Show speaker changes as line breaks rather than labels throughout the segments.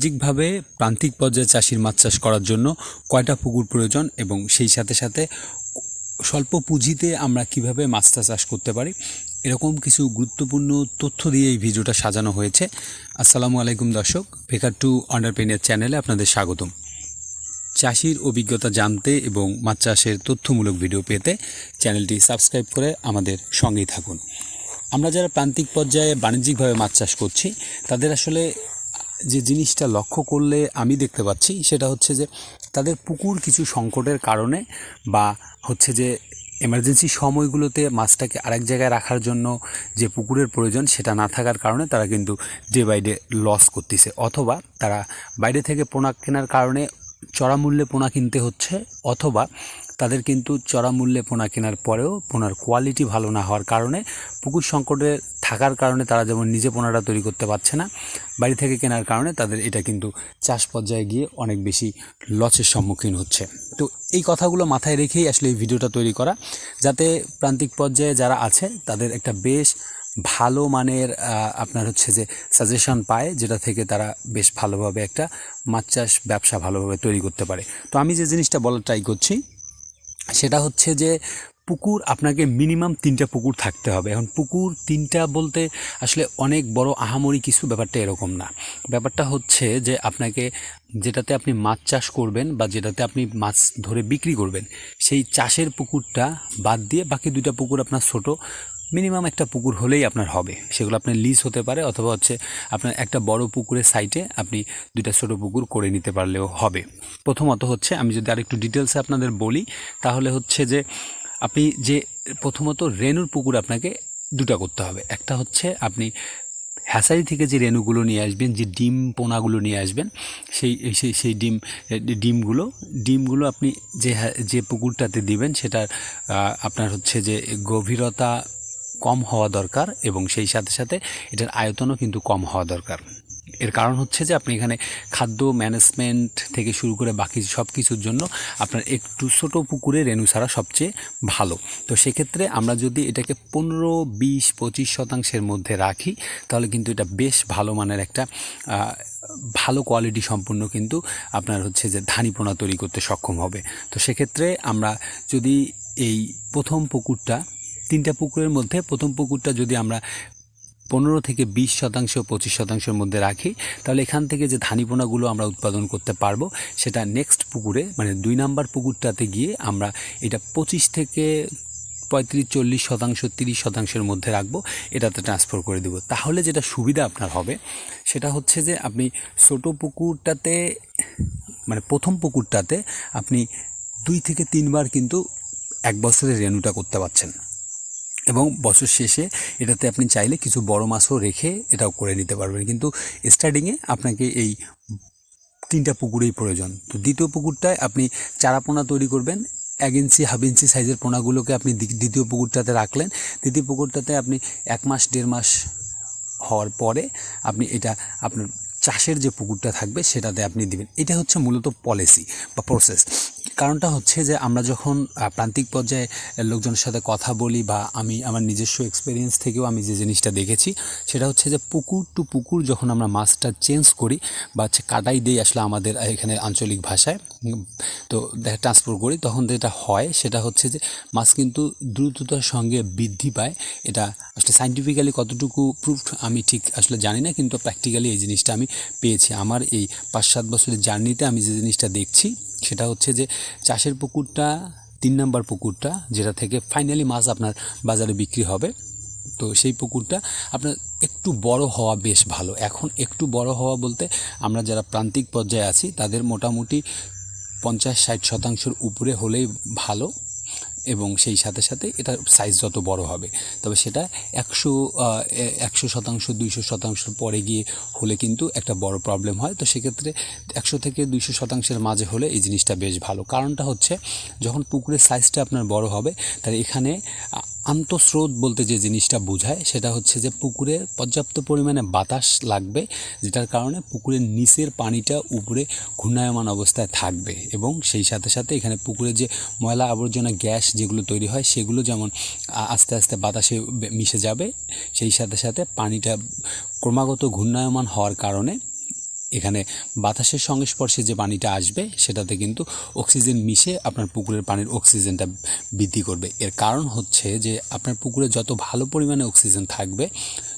বাণিজ্যিকভাবে প্রান্তিক পর্যায়ে চাষির মাছ চাষ করার জন্য কয়টা পুকুর প্রয়োজন এবং সেই সাথে সাথে স্বল্প পুঁজিতে আমরা কীভাবে মাছটা চাষ করতে পারি? এরকম কিছু গুরুত্বপূর্ণ তথ্য দিয়ে এই ভিডিওটা সাজানো হয়েছে। আসসালামু আলাইকুম দর্শক বেকার টু অন্ডারপেনিয়ার চ্যানেলে আপনাদের স্বাগতম। চাষির অভিজ্ঞতা জানতে এবং মাছ চাষের তথ্যমূলক ভিডিও পেতে চ্যানেলটি সাবস্ক্রাইব করে আমাদের সঙ্গেই থাকুন। আমরা যারা প্রান্তিক পর্যায়ে বাণিজ্যিকভাবে মাছ চাষ করছি, তাদের আসলে যে জিনিসটা লক্ষ্য করলে আমি দেখতে পাচ্ছি, সেটা হচ্ছে যে তাদের পুকুর কিছু সংকটের কারণে বা হচ্ছে যে এমার্জেন্সি সময়গুলোতে মাছটাকে আরেক জায়গায় রাখার জন্য যে পুকুরের প্রয়োজন সেটা না থাকার কারণে তারা কিন্তু ডে বাই ডে লস করতেছে। অথবা তারা বাইরে থেকে পোনা কেনার কারণে চড়া মূল্যে পোনা কিনতে হচ্ছে, অথবা তাদের কিন্তু চড়া মূল্যে পোনা কেনার পরেও পোনার কোয়ালিটি ভালো না হওয়ার কারণে পুকুর সংকটে থাকার কারণে তারা যেমন নিজে পোনাটা তৈরি করতে পারছে না, বাড়ি থেকে কেনার কারণে তাদের এটা কিন্তু চাষ পর্যায়ে গিয়ে অনেক বেশি লসের সম্মুখীন হচ্ছে। তো এই কথাগুলো মাথায় রেখেই আসলে এই ভিডিওটা তৈরি করা, যাতে প্রান্তিক পর্যায়ে যারা আছে তাদের একটা বেশ ভালো মানের আপনার হচ্ছে যে সাজেশন পায়, যেটা থেকে তারা বেশ ভালোভাবে একটা মাছ চাষ ব্যবসা ভালোভাবে তৈরি করতে পারে। তো আমি যে জিনিসটা বলার ট্রাই করছি সেটা হচ্ছে যে পুকুর, আপনাকে মিনিমাম তিনটা পুকুর থাকতে হবে। এখন পুকুর তিনটা বলতে আসলে অনেক বড় আহামরি কিছু ব্যাপারটা এরকম না। ব্যাপারটা হচ্ছে যে আপনাকে যেটাতে আপনি মাছ চাষ করবেন বা যেটাতে আপনি মাছ ধরে বিক্রি করবেন, সেই চাষের পুকুরটা বাদ দিয়ে বাকি দুইটা পুকুর আপনার ছোট। মিনিমাম একটা পুকুর হলেই আপনার হবে। সেগুলো আপনার লিজ হতে পারে অথবা হচ্ছে আপনার একটা বড় পুকুরের সাইটে আপনি দুইটা ছোট পুকুর করে নিতে পারলেও হবে। প্রথমত হচ্ছে, আমি যদি আরেকটু ডিটেলসে আপনাদের বলি, তাহলে হচ্ছে যে আপনি যে প্রথমত রেনুর পুকুর আপনাকে দুটা করতে হবে। একটা হচ্ছে আপনি হ্যাসারি থেকে যে রেনুগুলো নিয়ে আসবেন, যে ডিম পোনাগুলো নিয়ে আসবেন, সেই সেই সেই ডিম, ডিমগুলো ডিমগুলো আপনি যে যে পুকুরটাতে দিবেন, সেটার আপনার হচ্ছে যে গভীরতা কম হওয়া দরকার এবং সেই সাথে সাথে এটার আয়তনও কিন্তু কম হওয়া দরকার। এর কারণ হচ্ছে যে আপনি এখানে খাদ্য ম্যানেজমেন্ট থেকে শুরু করে বাকি সব কিছুর জন্য আপনার একটু ছোটো পুকুরে রেণু ছাড়া সবচেয়ে ভালো। তো সেক্ষেত্রে আমরা যদি এটাকে পনেরো, বিশ, পঁচিশ শতাংশের মধ্যে রাখি, তাহলে কিন্তু এটা বেশ ভালো মানের একটা ভালো কোয়ালিটি সম্পূর্ণ কিন্তু আপনার হচ্ছে যে ধানি পোনা তৈরি করতে সক্ষম হবে। তো সেক্ষেত্রে আমরা যদি এই প্রথম পুকুরটা তিনটা পুকুরের মধ্যে প্রথম পুকুরটা যদি আমরা পনেরো থেকে বিশ শতাংশ, পঁচিশ শতাংশের মধ্যে রাখি, তাহলে এখান থেকে যে ধানিপোনাগুলো আমরা উৎপাদন করতে পারব, সেটা নেক্সট পুকুরে মানে দুই নাম্বার পুকুরটাতে গিয়ে আমরা এটা পঁচিশ থেকে পঁয়ত্রিশ, চল্লিশ শতাংশ, তিরিশ শতাংশের মধ্যে রাখব, এটাতে ট্রান্সফার করে দেবো। তাহলে যেটা সুবিধা আপনার হবে, সেটা হচ্ছে যে আপনি ছোটো পুকুরটাতে মানে প্রথম পুকুরটাতে আপনি দুই থেকে তিনবার কিন্তু এক বছরের রেনুটা করতে পারছেন। এবং বছর শেষে এটাতে আপনি চাইলে কিছু বড় মাছও রেখে এটাও করে নিতে পারবেন। কিন্তু স্টার্টিংয়ে আপনাকে এই তিনটা পুকুরেই প্রয়োজন। তো দ্বিতীয় পুকুরটায় আপনি চারা পোনা তৈরি করবেন, এক ইঞ্চি, হাফ ইঞ্চি সাইজের পোনাগুলোকে আপনি দ্বিতীয় পুকুরটাতে রাখলেন। দ্বিতীয় পুকুরটাতে আপনি এক মাস, দেড় মাস হওয়ার পরে আপনি এটা আপনার চাষের যে পুকুরটা থাকবে সেটাতে আপনি দিবেন। এটা হচ্ছে মূলত পলিসি বা প্রসেস কারণটা হচ্ছে যে আমরা যখন প্রান্তিক পর্যায়ে লোকজনের সাথে কথা বলি বা আমি আমার নিজস্ব এক্সপিরিয়েন্স থেকেও আমি যে জিনিসটা দেখেছি, সেটা হচ্ছে যে পুকুর টু পুকুর যখন আমরা মাছটা চেঞ্জ করি বা হচ্ছে কাটাই দিই আসলে আমাদের এখানে আঞ্চলিক ভাষায় তো ট্রান্সফার করি, তখন যেটা হয় সেটা হচ্ছে যে মাছ কিন্তু দ্রুততার সঙ্গে বৃদ্ধি পায়। এটা আসলে সাইন্টিফিক্যালি কতটুকু প্রুফ আমি ঠিক আসলে জানি না, কিন্তু প্র্যাকটিক্যালি এই জিনিসটা আমি পেয়েছি। আমার এই পাঁচ সাত বছরের জার্নিতে আমি যে জিনিসটা দেখছি, সেটা হচ্ছে যে চাষের পুকুরটা, তিন নাম্বার পুকুরটা, যেটা থেকে ফাইনালি মাছ আপনার বাজারে বিক্রি হবে। তো সেই পুকুরটা আপনার একটু বড় হওয়া বেশ ভালো। এখন একটু বড় হওয়া বলতে আমরা যারা প্রান্তিক পর্যায়ে আছি, তাদের মোটামুটি পঞ্চাশ, ষাট শতাংশের উপরে হলেই ভালো এবং সেই সাথে সাথে এটার সাইজ যত বড় হবে। তবে সেটা একশো একশো শতাংশ, দুইশো শতাংশ পরে গিয়ে হলে কিন্তু একটা বড় প্রবলেম হয়। তো সেক্ষেত্রে একশো থেকে দুইশো শতাংশের মাঝে হলে এই জিনিসটা বেশ ভালো। কারণটা হচ্ছে যখন পুকুরের সাইজটা আপনার বড় হবে, তাহলে এখানে আন্তঃস্রোত বলতে যে জিনিসটা বোঝায়, সেটা হচ্ছে যে পুকুরে পর্যাপ্ত পরিমাণে বাতাস লাগবে, যেটার কারণে পুকুরের নিচের পানিটা উপরে ঘূর্ণায়মান অবস্থায় থাকবে এবং সেই সাথে সাথে এখানে পুকুরে যে ময়লা আবর্জনা গ্যাস যেগুলো তৈরি হয়, সেগুলো যেমন আস্তে আস্তে বাতাসে মিশে যাবে, সেই সাথে সাথে পানিটা ক্রমাগত ঘূর্ণায়মান হওয়ার কারণে এখানে বাতাসের সংস্পর্শে যে পানিটা আসবে, সেটাতে কিন্তু অক্সিজেন মিশে আপনার পুকুরের পানির অক্সিজেনটা বৃদ্ধি করবে। এর কারণ হচ্ছে যে আপনার পুকুরে যত ভালো পরিমাণে অক্সিজেন থাকবে,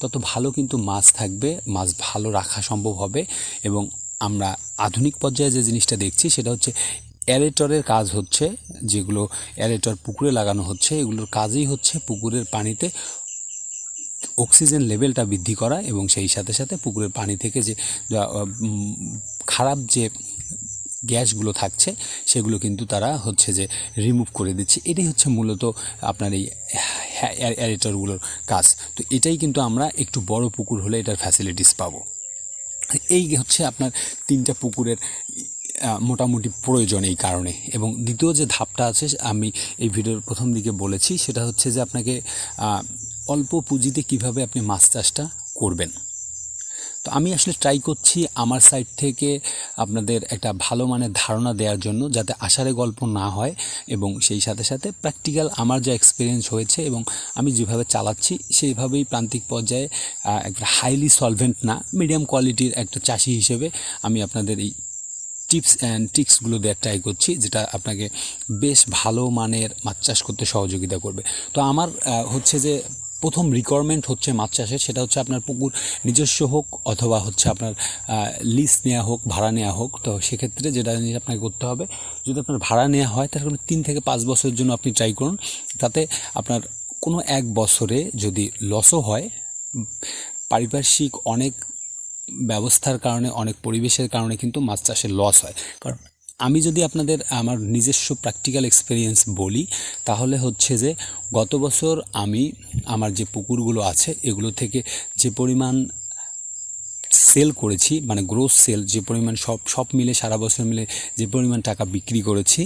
তত ভালো কিন্তু মাছ থাকবে, মাছ ভালো রাখা সম্ভব হবে এবং আমরা আধুনিক পর্যায়ে যে জিনিসটা দেখছি, সেটা হচ্ছে অ্যারেটরের কাজ হচ্ছে, যেগুলো অ্যারেটর পুকুরে লাগানো হচ্ছে, এগুলোর কাজই হচ্ছে পুকুরের পানিতে অক্সিজেন লেভেলটা বৃদ্ধি করা এবং সেই সাথে সাথে পুকুরের পানি থেকে যে খারাপ যে গ্যাসগুলো থাকছে, সেগুলো কিন্তু তারা হচ্ছে যে রিমুভ করে দিচ্ছে। এটাই হচ্ছে মূলত আপনার এই অ্যারেটরগুলোর কাজ। তো এটাই কিন্তু আমরা একটু বড় পুকুর হলে এটার ফ্যাসিলিটিস পাবো। এই হচ্ছে আপনার তিনটা পুকুরের মোটামুটি প্রয়োজন এই কারণে। এবং দ্বিতীয় যে ধাপটা আছে, আমি এই ভিডিওর প্রথম দিকে বলেছি, সেটা হচ্ছে যে আপনাকে অল্প পুঁজিতে কীভাবে আপনি মাছ চাষটা করবেন? তো আমি আসলে ট্রাই করছি আমার সাইড থেকে আপনাদের একটা ভালো মানের ধারণা দেওয়ার জন্য যাতে আশারে গল্প না হয় এবং সেই সাথে সাথে প্র্যাকটিক্যাল আমার যা এক্সপিরিয়েন্স হয়েছে এবং আমি যেভাবে চালাচ্ছি সেইভাবেই প্রান্তিক পর্যায়ে একটা হাইলি সলভেন্ট না মিডিয়াম কোয়ালিটির একটা চাষি হিসেবে আমি আপনাদের এই টিপস অ্যান্ড ট্রিক্সগুলো দেওয়ার ট্রাই করছি যেটা আপনাকে বেশ ভালো মানের মাছ চাষ করতে সহযোগিতা করবে। তো আমার হচ্ছে যে প্রথম রিকোয়ারমেন্ট হচ্ছে মাছ চাষের, সেটা হচ্ছে আপনার পুকুর নিজস্ব হোক অথবা হচ্ছে আপনার লিজ নেওয়া হোক, ভাড়া নেওয়া হোক, তো সেক্ষেত্রে যেটা জিনিস আপনাকে করতে হবে, যদি আপনার ভাড়া নেওয়া হয়, তাহলে তিন থেকে পাঁচ বছরের জন্য আপনি ট্রাই করুন, তাতে আপনার কোনো এক বছরে যদি লসও হয়, পারিপার্শ্বিক অনেক ব্যবস্থার কারণে, অনেক পরিবেশের কারণে কিন্তু মাছ চাষে লস হয়। কারণ আমি যদি আপনাদের আমার নিজস্ব প্র্যাকটিক্যাল এক্সপিরিয়েন্স বলি, তাহলে হচ্ছে যে গত বছর আমি আমার যে পুকুরগুলো আছে, এগুলো থেকে যে পরিমাণ সেল করেছি মানে গ্রোস সেল যে পরিমাণ সব সব মিলে সারা বছর মিলে যে পরিমাণ টাকা বিক্রি করেছি,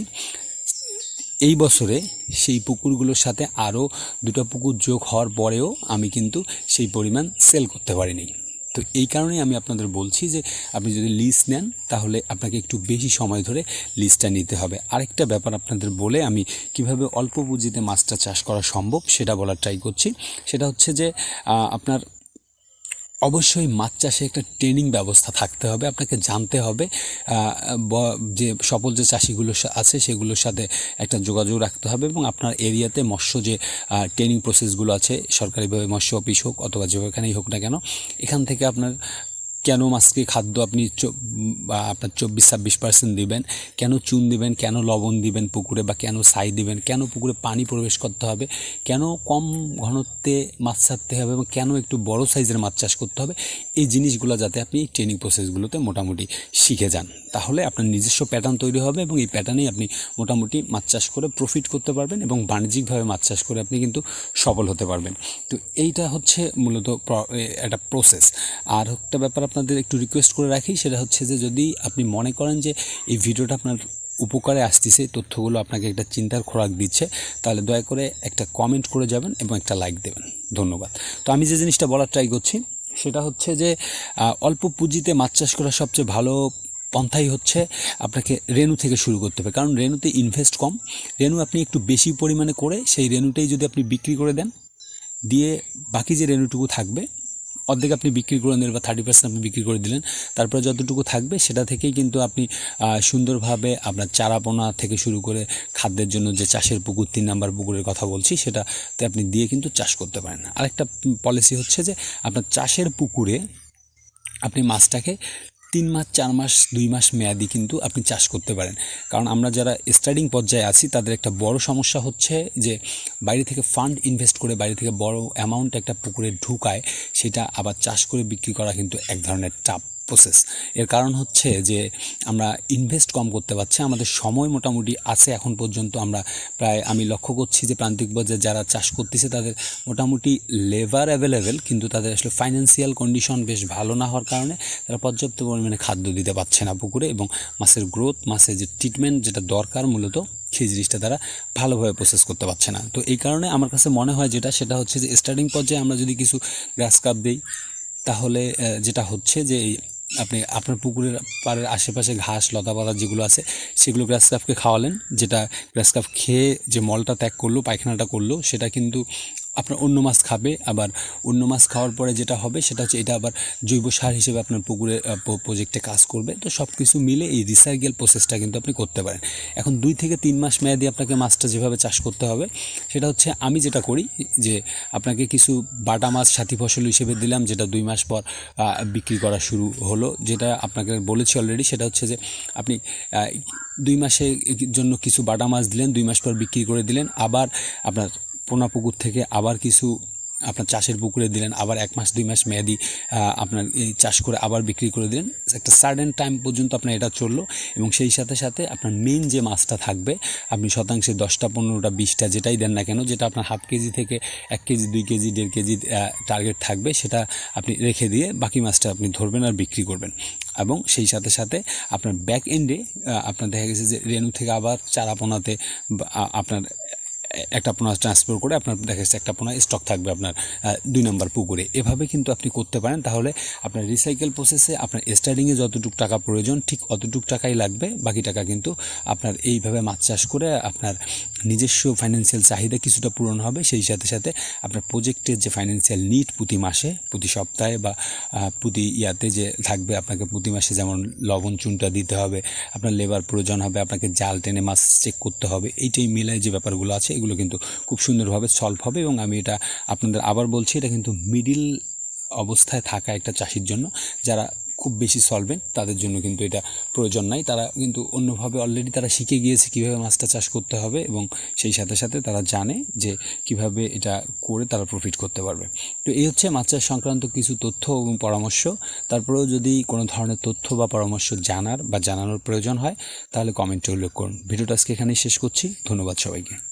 এই বছরে সেই পুকুরগুলোর সাথে আরও দুটো পুকুর যোগ হওয়ার পরেও আমি কিন্তু সেই পরিমাণ সেল করতে পারিনি। তো এই কারণেই আমি আপনাদের বলছি যে আপনি যদি লিস্ট নেন, তাহলে আপনাকে একটু বেশি সময় ধরে লিস্টটা নিতে হবে। আরেকটা ব্যাপার আপনাদের বলে আমি কীভাবে অল্প পুঁজিতে মাছটা চাষ করা সম্ভব, সেটা বলার ট্রাই করছি। সেটা হচ্ছে যে আপনার অবশ্যই মাছ চাষে একটা ট্রেনিং ব্যবস্থা থাকতে হবে, আপনাকে জানতে হবে যে সফল যে চাষিগুলো আছে সেগুলোর সাথে একটা যোগাযোগ রাখতে হবে এবং আপনার এরিয়াতে মৎস্য যে ট্রেনিং প্রসেসগুলো আছে, সরকারিভাবে মৎস্য অফিস হোক অথবা যেখানেই হোক না কেন, এখান থেকে আপনার কেন মাছকে খাদ্য আপনি আপনার চব্বিশ, ছাব্বিশ পার্সেন্ট দেবেন? কেন চুন দিবেন? কেন লবণ দিবেন পুকুরে বা কেন ছাই দিবেন? কেন পুকুরে পানি প্রবেশ করতে হবে? কেন কম ঘনত্বে মাছ ছাড়তে হবে এবং কেন একটু বড় সাইজের মাছ চাষ করতে হবে? এই জিনিসগুলো যাতে আপনি ট্রেনিং প্রসেসগুলোতে মোটামুটি শিখে যান। তাহলে আপনার নিজস্ব প্যাটার্ন তৈরি হবে এবং এই প্যাটার্নেই আপনি মোটামুটি মাছ চাষ করে প্রফিট করতে পারবেন এবং বাণিজ্যিকভাবে মাছ চাষ করে আপনি কিন্তু সফল হতে পারবেন। তো এইটা হচ্ছে মূলত একটা প্রসেস আর একটা ব্যাপার আপনাদের একটু রিকোয়েস্ট করে রাখি, সেটা হচ্ছে যে যদি আপনি মনে করেন যে এই ভিডিওটা আপনার উপকারে আসতেছে, তথ্যগুলো আপনাকে একটা চিন্তার খোরাক দিচ্ছে, তাহলে দয়া করে একটা কমেন্ট করে যাবেন এবং একটা লাইক দেবেন। ধন্যবাদ। তো আমি যে জিনিসটা বলার ট্রাই করছি, সেটা হচ্ছে যে অল্প পুঁজিতে মাছ চাষ করা সবচেয়ে ভালো পন্থাই হচ্ছে আপনাকে রেনু থেকে শুরু করতে হবে। কারণ রেনুতে ইনভেস্ট কম। রেনু আপনি একটু বেশি পরিমাণে করে সেই রেনুটাই যদি আপনি বিক্রি করে দেন, দিয়ে বাকি যে রেনুটুকু থাকবে, অর্ধেক আপনি বিক্রি করে দিলেন বা থার্টি পার্সেন্ট আপনি বিক্রি করে দিলেন, তারপরে যতটুকু থাকবে সেটা থেকেই কিন্তু আপনি সুন্দরভাবে আপনার চারাপোনা থেকে শুরু করে খাদ্যের জন্য যে চাষের পুকুর, তিন নাম্বার পুকুরের কথা বলছি, সেটাতে আপনি দিয়ে কিন্তু চাষ করতে পারেন আরেকটা পলিসি হচ্ছে যে আপনার চাষের পুকুরে আপনি মাছটাকে তিন মাস, চার মাস, দুই মাস মেয়াদি কিন্তু আপনি চাষ করতে পারেন। কারণ আমরা যারা স্টার্টিং পর্যায়ে আছি, তাদের একটা বড় সমস্যা হচ্ছে যে, বাইরে থেকে ফান্ড ইনভেস্ট করে বাইরে থেকে বড় অ্যামাউন্ট একটা পুকুরে ঢুকায়, সেটা আবার চাষ করে বিক্রি করা কিন্তু এক ধরনের টাফ প্রসেস এর কারণ হচ্ছে যে আমরা ইনভেস্ট কম করতে পারছি, আমাদের সময় মোটামুটি আছে এখন পর্যন্ত আমরা প্রায়, আমি লক্ষ্য করছি যে প্রান্তিক পর্যায়ে যারা চাষ করতেছে তাদের মোটামুটি লেবার অ্যাভেলেবেল কিন্তু তাদের আসলে ফাইন্যান্সিয়াল কন্ডিশন বেশ ভালো না হওয়ার কারণে তারা পর্যাপ্ত পরিমাণে খাদ্য দিতে পারছে না পুকুরে এবং মাছের গ্রোথ মাছের যে ট্রিটমেন্ট যেটা দরকার মূলত, সেই জিনিসটা তারা ভালোভাবে প্রসেস করতে পারছে না। তো এই কারণে আমার কাছে মনে হয় যেটা, সেটা হচ্ছে যে স্টার্টিং পর্যায়ে আমরা যদি কিছু গ্রাস কাপ দিই, তাহলে যেটা হচ্ছে যে আপনি আপনার পুকুরের পাড়ের আশেপাশে ঘাস, লতাপাতা যেগুলো আছে, সেগুলো গ্রাস কাপকে খাওয়ালেন, যেটা গ্রাস কাপ খেয়ে যে মলটা ত্যাগ করল, পায়খানাটা করল, সেটা কিন্তু আপনার অন্য মাছ খাবে, আবার অন্য মাছ খাওয়ার পরে যেটা হবে সেটা হচ্ছে এটা আবার জৈব সার হিসেবে আপনার পুকুরে প্রজেক্টে কাজ করবে। তো সব কিছু মিলে এই রিসাইকেল প্রসেসটা কিন্তু আপনি করতে পারেন। এখন দুই থেকে তিন মাস মেয়াদি আপনাকে মাছটা যেভাবে চাষ করতে হবে, সেটা হচ্ছে আমি যেটা করি যে আপনাকে কিছু বাটা মাছ, সাথী ফসল হিসেবে দিলাম, যেটা দুই মাস পর বিক্রি করা শুরু হলো। যেটা আপনাকে বলেছি অলরেডি সেটা হচ্ছে যে আপনি দুই মাসের জন্য কিছু বাটা মাছ দিলেন, দুই মাস পর বিক্রি করে দিলেন। আবার আপনার পোনা পুকুর থেকে আবার কিছু আপনার চাষের পুকুরে দিলেন, আবার এক মাস, দুই মাস মেয়াদি আপনার এই চাষ করে আবার বিক্রি করে দিলেন। একটা সার্টেন টাইম পর্যন্ত আপনার এটা চলল এবং সেই সাথে সাথে আপনার মেন যে মাছটা থাকবে, আপনি শতাংশে দশটা, পনেরোটা, বিশটা যেটাই দেন না কেন, যেটা আপনার হাফ কেজি থেকে এক কেজি, দুই কেজি, দেড় কেজি টার্গেট থাকবে, সেটা আপনি রেখে দিয়ে বাকি মাছটা আপনি ধরবেন আর বিক্রি করবেন। এবং সেই সাথে সাথে আপনার ব্যাক এন্ডে আপনার দেখা গেছে যে রেনু থেকে আবার চারাপোনাতে আপনার একটা পোনা ট্রান্সফার করে আপনার দেখা যাচ্ছে একটা পোনা স্টক থাকবে আপনার দুই নম্বর পুকুরে। এভাবে কিন্তু আপনি করতে পারেন। তাহলে আপনার রিসাইকেল প্রসেসে আপনার স্টার্টিংয়ে যতটুকু টাকা প্রয়োজন, ঠিক অতটুকু টাকাই লাগবে। বাকি টাকা কিন্তু আপনার এইভাবে মাছ চাষ করে আপনার নিজস্ব ফাইন্যান্সিয়াল চাহিদা কিছুটা পূরণ হবে। সেই সাথে সাথে আপনার প্রজেক্টের যে ফাইন্যান্সিয়াল নিড প্রতি মাসে, প্রতি সপ্তাহে বা প্রতি ইয়াতে যে থাকবে আপনাকে প্রতি মাসে যেমন লবণ, চুনটা দিতে হবে, আপনার লেবার প্রয়োজন হবে, আপনাকে জাল টেনে মাছ চেক করতে হবে, এইটাই মিলায় যে ব্যাপারগুলো আছে এগুলো কিন্তু খুব সুন্দরভাবে সলভ হবে এবং আমি এটা আপনাদের আবার বলছি, এটা কিন্তু মিডিল অবস্থায় থাকা একটা চাষির জন্য। যারা খুব বেশি সলভেন্ট তাদের জন্য কিন্তু এটা প্রয়োজন নাই। তারা কিন্তু অন্যভাবে অলরেডি তারা শিখে গিয়েছে কীভাবে মাছটা চাষ করতে হবে এবং সেই সাথে সাথে তারা জানে যে কীভাবে এটা করে তারা প্রফিট করতে পারবে। তো এই হচ্ছে মাছ চাষ সংক্রান্ত কিছু তথ্য এবং পরামর্শ। তারপরেও যদি কোনো ধরনের তথ্য বা পরামর্শ জানার বা জানানোর প্রয়োজন হয়, তাহলে কমেন্টে উল্লেখ করুন। ভিডিওটা আজকে এখানেই শেষ করছি। ধন্যবাদ সবাইকে।